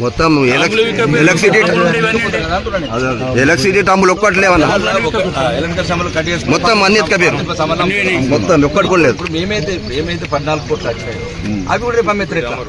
మొత్తం ఎలక్ట్రిసిటీ టమ్ములు ఒక్కటి లేవన్నా? మొత్తం అన్ని ఎత్తుకపోయారు మొత్తం ఒక్కటి కూడా లేదు. మేమైతే మేమైతే ఏమైతే పద్నాలుగు కోట్లు అవి కూడా పంపించారు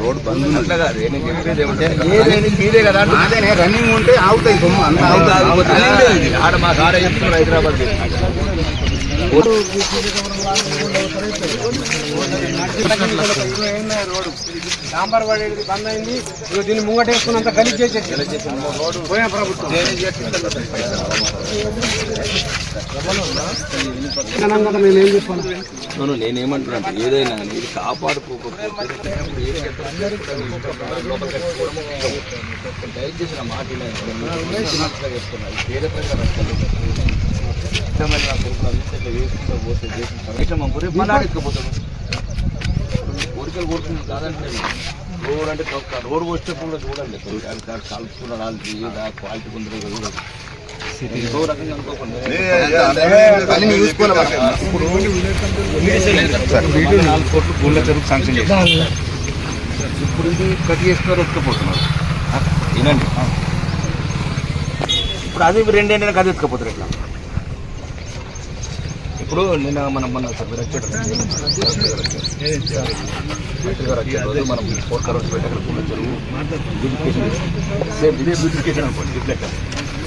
రోడ్ బంద్ అట్లా కాదు నేను చెప్పేది ఏమంటే ఏ రేణికి మీదే కదా అంటున్నా. అదే రన్నింగ్ ఉంటే ఆగుతాయి సొమ్ము అంత ఇది. ఆడ మా కాడ చెప్తున్నారు హైదరాబాద్ సాంబార్ పడేది బంద్ అయింది ఇగో దీన్ని ముంగటేసుకున్నంత గలీజ్ చేసేసి పోయిన ప్రభుత్వం నేను ఏం చెప్పాను నేనేమంటున్నా ఏదైనా కానీ ఇది కాపాడుకోకపోతే దయచేసి నా మాట వినండి. నేను ఇష్టమైన నా కొడుకులు ఇట్లా పోతే కోరికలు కోరుతుంది కాదంటే రోడ్ అంటే రోడ్ వచ్చేప్పుడు కూడా చూడండి కలుపుకున్న వాళ్ళు క్వాలిటీ ఉందో కూడా ఇంకో రకంగా అనుకోకుండా ఇప్పుడు నాలుగు కోట్లు గుళ్ళ శాంక్షన్ చేశారు ఇప్పుడు ఇది కట్ చేసుకుని ఎత్తుకపోతున్నారు వినండి ఇప్పుడు అది రెండు ఏంటంటే కట్ ఎత్తుకపోతారు ఇట్లా ఇప్పుడు నిన్న మనం మన మీరు వచ్చాడు. గారు వచ్చే మనం ఫోర్ కరోడ్స్ పెట్టి అక్కడ గుళ్ళ చెరువు బ్యూటిఫికేషన్ చేసాం సేమ్ ఇదే బ్యూటిఫికేషన్ అనుకోండి రిఫ్లెక్టర్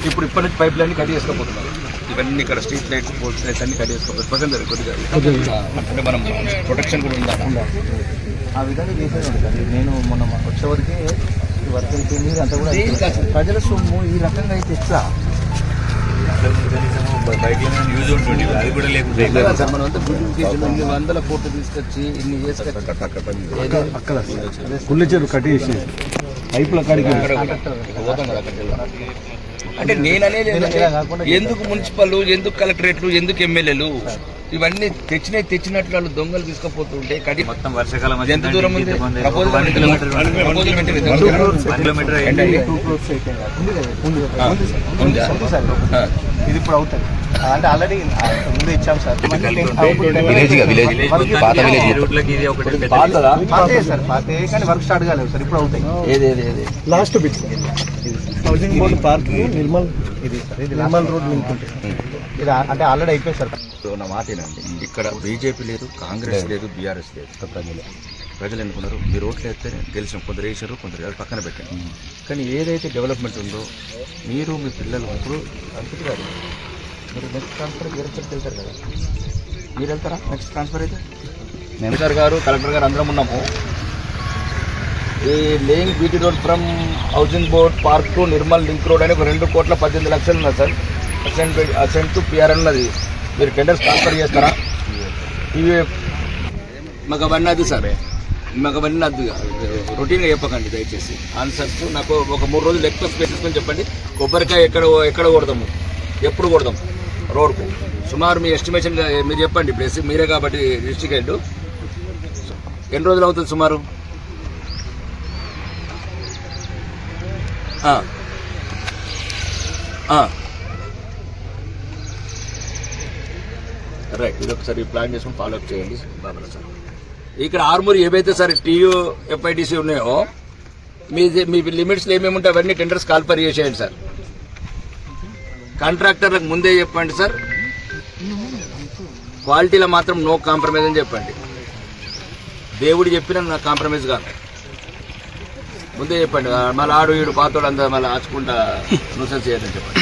ఇప్పుడు ఇప్పటి నుంచి పైప్ లైన్ కట్ చేసుకోబోతున్నారు ఇవన్నీ ఇక్కడ స్ట్రీట్ లైట్స్ పోల్స్ లైట్స్ అన్ని కట్ చేసుకోబోతున్నారు ప్రజెంట్ కొద్దిగా అంటే మనం ప్రొటెక్షన్ కూడా ఉందా ఆ విధంగా చేసేది ఉంటుంది నేను మొన్న వచ్చేవరకు ఈ వర్క్ అయిపోయింది ఇదంతా కూడా అయిపోయింది. ప్రజల సొమ్ము ఈ రకంగా అయితే ఎట్లా? సార్ మనం వందల కోట్లు తీసుకొచ్చి ఇన్ని చేసుకొచ్చి అక్కడ కట్టేసి పైపుల కాడికి అంటే నేను అనేది ఎందుకు మున్సిపల్ ఎందుకు కలెక్టరేట్లు ఎందుకు ఎమ్మెల్యేలు? ఇవన్నీ తెచ్చినవి తెచ్చినట్లు వాళ్ళు దొంగలు తీసుకుపోతుంటే కడి మొత్తం వర్షాకాలం ఎంత దూరం ఉంది. ఇది ఇప్పుడు అవుతుంది అంటే ఆల్రెడీ ముందు ఇచ్చాం సార్ విలేజ్ విలేజ్ పాత విలేజ్ పాతదా? పాతే సార్ పాతే కానీ వర్క్ స్టార్ట్ కాలేదు సార్ ఇప్పుడు అవుతాయి ఏది ఏది ఏది last bit housing board park Nirmal ఇది సార్ ఇది నిర్మల్ రోడ్ లింక్ ఉంటుంది ఇది అంటే ఆల్రెడీ అయిపోయింది సార్. నా మాట ఏనండి ఇక్కడ బీజేపీ లేదు కాంగ్రెస్ లేదు బీఆర్ఎస్ లేదు. ప్రజలు. ప్రజలు ఎన్నుకున్నారు మీరు ఓట్లు వేస్తే గెలిచిన కొందరు వేసారు కొందరు పక్కన పెట్టారు. కానీ ఏదైతే డెవలప్మెంట్ ఉందో మీరు మీ పిల్లలు ఇప్పుడు అనుకుంటు కాదు మీరు నెక్స్ట్ ట్రాన్స్ఫర్ వేరే వెళ్తారు కదా. మీరు వెళ్తారా నెక్స్ట్ ట్రాన్స్ఫర్ అయితే? మేనేజర్ గారు కలెక్టర్ గారు అందరం ఉన్నాము. ఈ laying BT road from housing board park to Nirmal link road అని ఒక రెండు కోట్ల పద్దెనిమిది లక్షలు ఉన్నది సార్. అసెంట్ అసెంట్ పిఆర్ అన్నది. మీరు టెండర్స్ ట్రాన్స్ఫర్ చేస్తారా? ఇవి మాకు అవన్నీ అది సార్. మాకు అవన్నీ అది రొటీన్గా చెప్పకండి దయచేసి. ఆన్సర్స్ నాకు ఒక మూడు రోజులు ఎక్కువ స్పేసెస్ చెప్పండి. కొబ్బరికాయ ఎక్కడ ఎక్కడ కొడదాము ఎప్పుడు కొడదాం రోడ్కు. సుమారు మీ ఎస్టిమేషన్ మీరు చెప్పండి. ప్లేస్ మీరే కాబట్టి డిస్ట్రిక్ట్ హెడ్. ఎన్ని రోజులు అవుతుంది సుమారు? ఆ. రైట్ ఇది ఒకసారి ప్లాన్ చేసుకుని ఫాలో అప్ చేయండి బాబా సార్. ఇక్కడ ఆర్మూర్ ఏవైతే సార్ టీయూ ఎఫ్ఐటీసీ ఉన్నాయో మీ మీ లిమిట్స్లో ఏమేమి ఉంటాయి అవన్నీ టెండర్స్ కాల్పర్ చేసేయండి సార్. కాంట్రాక్టర్లకు ముందే చెప్పండి సార్. క్వాలిటీలో మాత్రం నో కాంప్రమైజ్ అని చెప్పండి. దేవుడు చెప్పిన నాకు కాంప్రమైజ్ కాదు. ముందే చెప్పండి మళ్ళీ ఆడు ఈడు పాతోడు అంతా మళ్ళీ ఆచుకుంటా నూసెన్స్ చేయదని చెప్పండి.